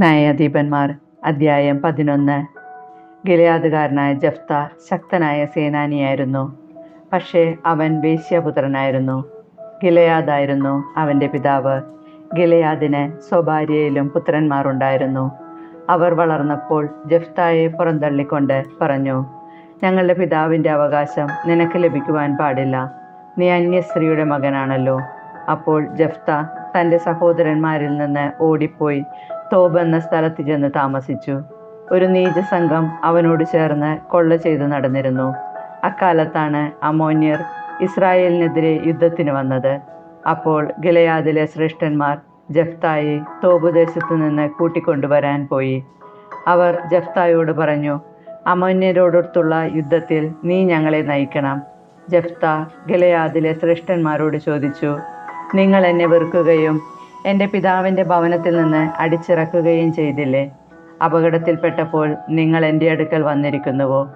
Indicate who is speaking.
Speaker 1: ന്യായാധിപന്മാർ. അദ്ധ്യായം പതിനൊന്ന്. ഗിലയാദുകാരനായ ജഫ്ത ശക്തനായ സേനാനിയായിരുന്നു. പക്ഷേ അവൻ വേശ്യാപുത്രനായിരുന്നു. ഗിലയാദായിരുന്നു അവന്റെ പിതാവ്. ഗിലയാദിന് സ്വഭാര്യയിലും പുത്രന്മാരുണ്ടായിരുന്നു. അവർ വളർന്നപ്പോൾ ജഫ്തായെ പുറന്തള്ളിക്കൊണ്ട് പറഞ്ഞു ഞങ്ങളുടെ പിതാവിന്റെ അവകാശം നിനക്ക് ലഭിക്കുവാൻ പാടില്ല. നീ അന്യസ്ത്രീയുടെ മകനാണല്ലോ. അപ്പോൾ ജഫ്ത തന്റെ സഹോദരന്മാരിൽ നിന്ന് ഓടിപ്പോയി തോബ് എന്ന സ്ഥലത്ത് ചെന്ന് താമസിച്ചു. ഒരു നീച നീചസംഘം അവനോട് ചേർന്ന് കൊള്ള ചെയ്ത് നടന്നിരുന്നു. അക്കാലത്താണ് അമോന്യർ ഇസ്രായേലിനെതിരെ യുദ്ധത്തിന് വന്നത്. അപ്പോൾ ഗിലയാദിലെ ശ്രേഷ്ഠന്മാർ ജഫ്തായി തോബ് ദേശത്തു നിന്ന് കൂട്ടിക്കൊണ്ടുവരാൻ പോയി. അവർ ജഫ്തായോട് പറഞ്ഞു അമോന്യരോടൊത്തുള്ള യുദ്ധത്തിൽ നീ ഞങ്ങളെ നയിക്കണം. ജഫ്ത ഗിലയാദിലെ ശ്രേഷ്ഠന്മാരോട് ചോദിച്ചു നിങ്ങൾ എന്നെ വെറുക്കുകയും എന്റെ പിതാവിന്റെ ഭവനത്തിൽ നിന്ന് അടിച്ചിറക്കുകയും ചെയ്തില്ലേ? അപകടത്തിൽപ്പെട്ടപ്പോൾ നിങ്ങൾ എന്റെ അടുക്കൽ വന്നിരിക്കുന്നുവോ?